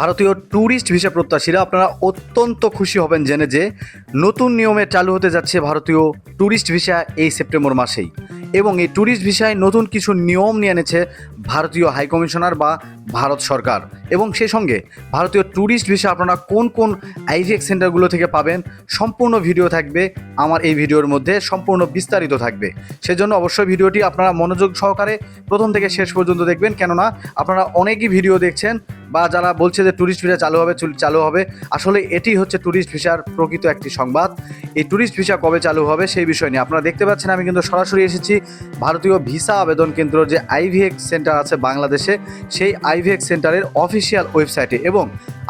ভারতীয় tourist visa প্রত্যাশীরা আপনারা অত্যন্ত খুশি হবেন জেনে যে নতুন নিয়মে চালু হতে যাচ্ছে ভারতীয় ট্যুরিস্ট ভিসা এই সেপ্টেম্বর মাসেই। এবং এই ট্যুরিস্ট ভিসায় নতুন কিছু নিয়ম নিয়ে এনেছে ভারতীয় হাইকমিশনার বা ভারত সরকার। এবং সেই সঙ্গে ভারতীয় ট্যুরিস্ট ভিসা আপনারা কোন কোন আইভিএক সেন্টারগুলো থেকে পাবেন, সম্পূর্ণ ভিডিও থাকবে আমার এই ভিডিওর মধ্যে, সম্পূর্ণ বিস্তারিত থাকবে। সেজন্য অবশ্যই ভিডিওটি আপনারা মনোযোগ সহকারে প্রথম থেকে শেষ পর্যন্ত দেখবেন, কেননা আপনারা অনেকই ভিডিও দেখছেন বা যারা বলছে যে ট্যুরিস্ট ভিসা চালু হবে, চুল- হবে, আসলে এটি হচ্ছে ট্যুরিস্ট ভিসার প্রকৃত একটি সংবাদ। এই ট্যুরিস্ট ভিসা কবে চালু হবে সেই বিষয় নিয়ে আপনারা দেখতে পাচ্ছেন, আমি কিন্তু সরাসরি এসেছি ভারতীয় ভিসা আবেদন কেন্দ্র যে আইভিএক সেন্টার আছে বাংলাদেশে, সেই আইভিএক সেন্টারের অফিসিয়াল ওয়েবসাইটে এবং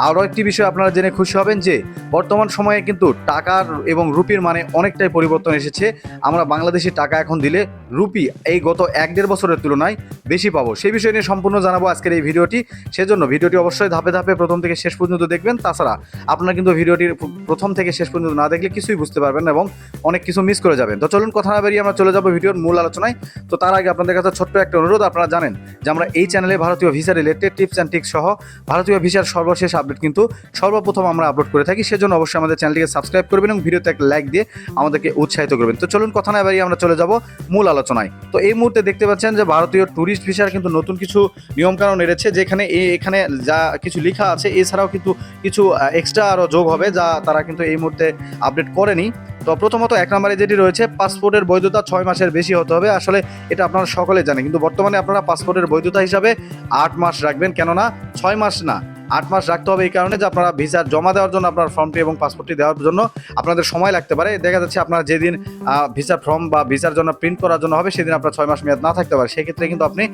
আরও একটি বিষয় আপনারা জেনে খুশি হবেন যে, বর্তমান সময়ে কিন্তু টাকার এবং রুপির মানে অনেকটাই পরিবর্তন এসেছে। আমরা বাংলাদেশি টাকা এখন দিলে রুপি এই গত এক দেড় বছরের তুলনায় বেশি পাবো। সেই বিষয় নিয়ে সম্পূর্ণ জানাব আজকের এই ভিডিওটি। সেজন্য ভিডিওটি অবশ্যই ধাপে ধাপে প্রথম থেকে শেষ পর্যন্ত দেখবেন। তাছাড়া আপনারা কিন্তু ভিডিওটির প্রথম থেকে শেষ পর্যন্ত না দেখলে কিছুই বুঝতে পারবেন এবং অনেক কিছু মিস করে যাবেন। তো চলুন কথা না বেরিয়ে আমরা চলে যাব ভিডিওর মূল আলোচনায়। তো তার আগে আপনাদের কাছে ছোট্ট একটা অনুরোধ, আপনারা জানেন যে আমরা এই চ্যানেলে ভারতীয় visa related tips and tricks সহ ভারতীয় ভিসার সর্বশেষ আপডেট কিন্তু সর্বপ্রথম আমরা আপলোড করে থাকি। সেজন্য অবশ্যই আমাদের চ্যানেলটিকে সাবস্ক্রাইব করবেন এবং ভিডিওতে একটা লাইক দিয়ে আমাদেরকে উৎসাহিত করবেন। তো চলুন কথা না বেরিয়ে আমরা চলে যাব মূল আলোচনায়। তো এই মুহূর্তে দেখতে পাচ্ছেন যে ভারতীয় ট্যুরিস্ট ভিসার কিন্তু নতুন কিছু নিয়মকানুন এড়েছে যেখানে এখানে যা কিছু লেখা আছে, এছাড়াও কিন্তু কিছু এক্সট্রা আরও যোগ হবে, যা তারা কিন্তু এই মুহূর্তে আপডেট করেনি। তো প্রথমত এক নম্বরে যেটি রয়েছে, পাসপোর্টের বৈধতা ছয় মাসের বেশি হতে হবে। আসলে এটা আপনারা সকলে জানেন, কিন্তু বর্তমানে আপনারা পাসপোর্টের বৈধতা হিসাবে আট মাস রাখবেন। কেননা, ছয় মাস না আট মাস রাখতে হবে এই কারণে যে আপনারা ভিসা জমা দেওয়ার জন্য আপনার ফর্মটি এবং পাসপোর্টটি দেওয়ার জন্য আপনাদের সময় লাগতে পারে। দেখা যাচ্ছে আপনার যেদিন ভিসা ফর্ম বা ভিসার জন্য প্রিন্ট করার জন্য হবে, সেদিন আপনার ছয় মাস মেয়াদ না থাকতে পারে। সেক্ষেত্রে কিন্তু আপনি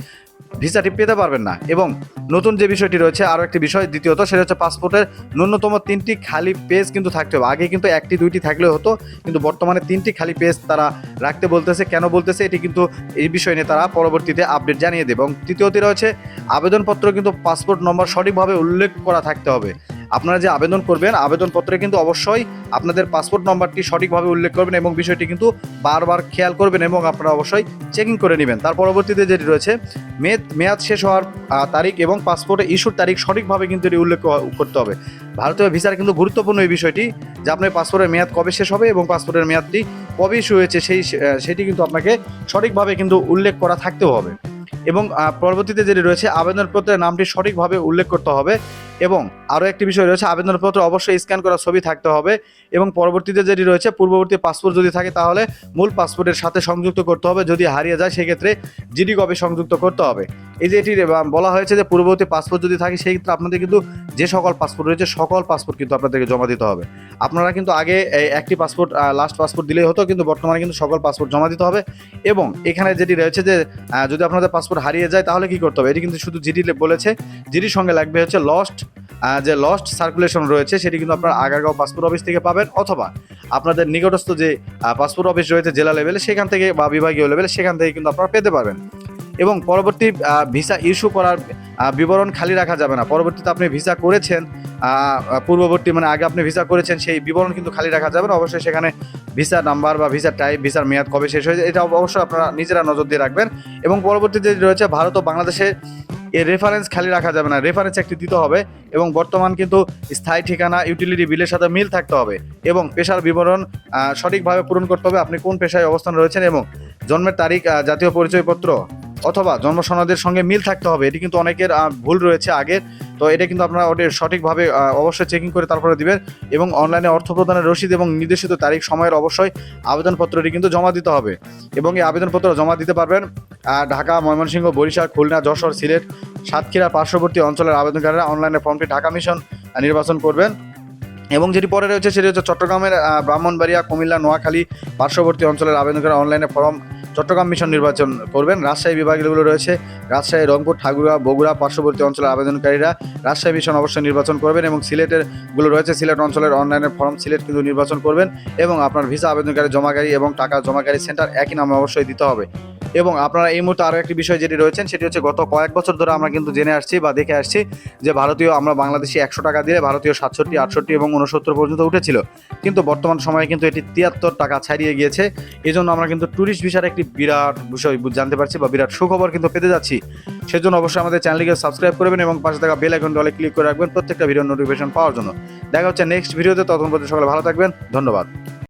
ভিসাটি পেতে পারবেন না। এবং নতুন যে বিষয়টি রয়েছে, আরও একটি বিষয়, দ্বিতীয়ত সেটা হচ্ছে পাসপোর্টের ন্যূনতম তিনটি খালি পেজ কিন্তু থাকতে হবে। আগে কিন্তু একটি, দুইটি থাকলেও হতো, কিন্তু বর্তমানে তিনটি খালি পেজ তারা রাখতে বলতেছে। কেন বলতেছে? এটি কিন্তু এই বিষয় নিয়ে তারা পরবর্তীতে আপডেট জানিয়ে দেবে। এবং তৃতীয়টি রয়েছে, আবেদনপত্র কিন্তু পাসপোর্ট নম্বর সঠিকভাবে উল্লেখ করা থাকতে হবে। আপনারা যে আবেদন করবেন, আবেদনপত্রে কিন্তু অবশ্যই আপনাদের পাসপোর্ট নম্বরটি সঠিকভাবে উল্লেখ করবেন এবং বিষয়টি কিন্তু বারবার খেয়াল করবেন এবং আপনারা অবশ্যই চেকিং করে নেবেন। তার পরবর্তীতে যেটি রয়েছে মেয়াদ মেয়াদ শেষ হওয়ার তারিখ এবং পাসপোর্টে ইস্যুর তারিখ সঠিকভাবে কিন্তু এটি উল্লেখ করতে হবে। ভারতীয় ভিসার কিন্তু গুরুত্বপূর্ণ এই বিষয়টি যে আপনার পাসপোর্টের মেয়াদ কবে শেষ হবে এবং পাসপোর্টের মেয়াদটি কবে ইস্যু হয়েছে সেই সেটি কিন্তু আপনাকে সঠিকভাবে কিন্তু উল্লেখ করা থাকতেও হবে। এবং পরবর্তীতে যেটি রয়েছে আবেদনপত্রের নামটি সঠিকভাবে উল্লেখ করতে হবে এবং আরও একটি বিষয় রয়েছে, আবেদনপত্র অবশ্যই স্ক্যান করা ছবি থাকতে হবে এবং পরবর্তীতে যেটি রয়েছে, পূর্ববর্তী পাসপোর্ট যদি থাকে তাহলে মূল পাসপোর্টের সাথে সংযুক্ত করতে হবে, যদি হারিয়ে যায় সেক্ষেত্রে জিডি কপি সংযুক্ত করতে হবে। এই যে এটি বলা হয়েছে যে পূর্ববর্তী পাসপোর্ট যদি থাকে সেই ক্ষেত্রে আপনাদের কিন্তু যে সকল পাসপোর্ট রয়েছে, সকল পাসপোর্ট কিন্তু আপনাদেরকে জমা দিতে হবে। আপনারা কিন্তু আগে একটি পাসপোর্ট লাস্ট পাসপোর্ট দিলেই হতো, কিন্তু বর্তমানে কিন্তু সকল পাসপোর্ট জমা দিতে হবে এবং এখানে যেটি রয়েছে যে যদি আপনাদের পাসপোর্ট হারিয়ে যায় তাহলে কি করতে হবে? এটি কিন্তু শুধু জিডি বলেছে। জিডির সঙ্গে লাগবে হচ্ছে লস্ট যে লস্ট সার্কুলেশন রয়েছে, সেটি কিন্তু আপনার আগারগাঁও পাসপোর্ট অফিস থেকে পাবেন, অথবা আপনাদের নিকটস্থ যে পাসপোর্ট অফিস রয়েছে জেলা লেভেলে সেখান থেকে বা বিভাগীয় লেভেলে সেখান থেকে কিন্তু আপনারা পেতে পারবেন। এবং পরবর্তী ভিসা ইস্যু করার বিবরণ খালি রাখা যাবে না। পরবর্তীতে আপনি ভিসা করেছেন পূর্ববর্তী মানে আগে আপনি ভিসা করেছেন, সেই বিবরণ কিন্তু খালি রাখা যাবে না। অবশ্যই সেখানে ভিসা নাম্বার বা ভিসা টাইপ ভিসার মেয়াদ কবে শেষ হয়েছে, এটা অবশ্যই আপনারা নিজেরা নজর দিয়ে রাখবেন। এবং পরবর্তীতে রয়েছে, ভারত ও বাংলাদেশে এর রেফারেন্স খালি রাখা যাবে না। রেফারেন্স একটি দিতে হবে এবং বর্তমান কিন্তু স্থায়ী ঠিকানা ইউটিলিটি বিলের সাথে মিল থাকতে হবে এবং পেশার বিবরণ সঠিকভাবে পূরণ করতে হবে আপনি কোন পেশায় অবস্থান রয়েছেন এবং জন্মের তারিখ জাতীয় পরিচয়পত্র অথবা জন্ম সনদের সঙ্গে মিল থাকতে হবে। এটি কিন্তু অনেকের ভুল রয়েছে আগের তো এটা কিন্তু আপনারা ওটা সঠিকভাবে অবশ্যই চেকিং করে তারপরে দিবেন এবং অনলাইনে অর্থ প্রদানের রসিদ এবং নির্দেশিত তারিখ, সময়ের অবশ্যই আবেদনপত্রটি কিন্তু জমা দিতে হবে এবং এই আবেদনপত্র জমা দিতে পারবেন ঢাকা, ময়মনসিংহ, বরিশাল, খুলনা, যশোর, সিলেট, সাতক্ষীরা, পার্শ্ববর্তী অঞ্চলের আবেদনকারীরা অনলাইনে ফর্মটি ঢাকা মিশন নির্বাচন করবেন এবং যেটি পরে রয়েছে সেটি হচ্ছে চট্টগ্রামের ব্রাহ্মণবাড়িয়া, কুমিল্লা, নোয়াখালী, পার্শ্ববর্তী অঞ্চলের আবেদনকারী অনলাইনে ফর্ম চট্টগ্রাম মিশন নির্বাচন করবেন। রাজশাহী বিভাগগুলো রয়েছে। রাজশাহী, রংপুর ঠাকুরা বগুড়া পার্শ্ববর্তী অঞ্চলের আবেদনকারীরা রাজশাহী মিশন অবশ্যই নির্বাচন করবেন এবং সিলেটেরগুলো রয়েছে। সিলেট অঞ্চলের অনলাইনে ফর্ম সিলেট কিন্তু নির্বাচন করবেন এবং আপনার ভিসা আবেদনকারী জমাকারী এবং টাকা জমাকারী সেন্টার একই নামে অবশ্যই দিতে হবে। এবং আপনারা এই মুহূর্তে আরও একটি বিষয় যেটি রয়েছেন, সেটি হচ্ছে গত কয়েক বছর ধরে আমরা কিন্তু জেনে আসছি বা দেখে আসছি যে ভারতীয় আমরা বাংলাদেশি একশো টাকা দিয়ে ভারতীয় সাতষট্টি, আটষট্টি এবং উনসত্তর পর্যন্ত উঠেছিল। কিন্তু বর্তমান সময়ে কিন্তু এটি তিয়াত্তর টাকা ছাড়িয়ে গিয়েছে। এই জন্য আমরা কিন্তু ট্যুরিস্ট ভিসার একটি বিরাট বিষয় জানতে পারছি বা বিরাট সুখবর কিন্তু পেতে যাচ্ছি। সেজন্য অবশ্যই আমাদের চ্যানেলকে সাবস্ক্রাইব করবেন এবং পাশে থাকা বেল আইকন ডলে ক্লিক করে রাখবেন প্রত্যেকটা ভিডিও নোটিফিকেশন পাওয়ার জন্য। দেখা হচ্ছে নেক্সট ভিডিওতে ততক্ষণ পর্যন্ত সকলে ভালো থাকবেন। ধন্যবাদ।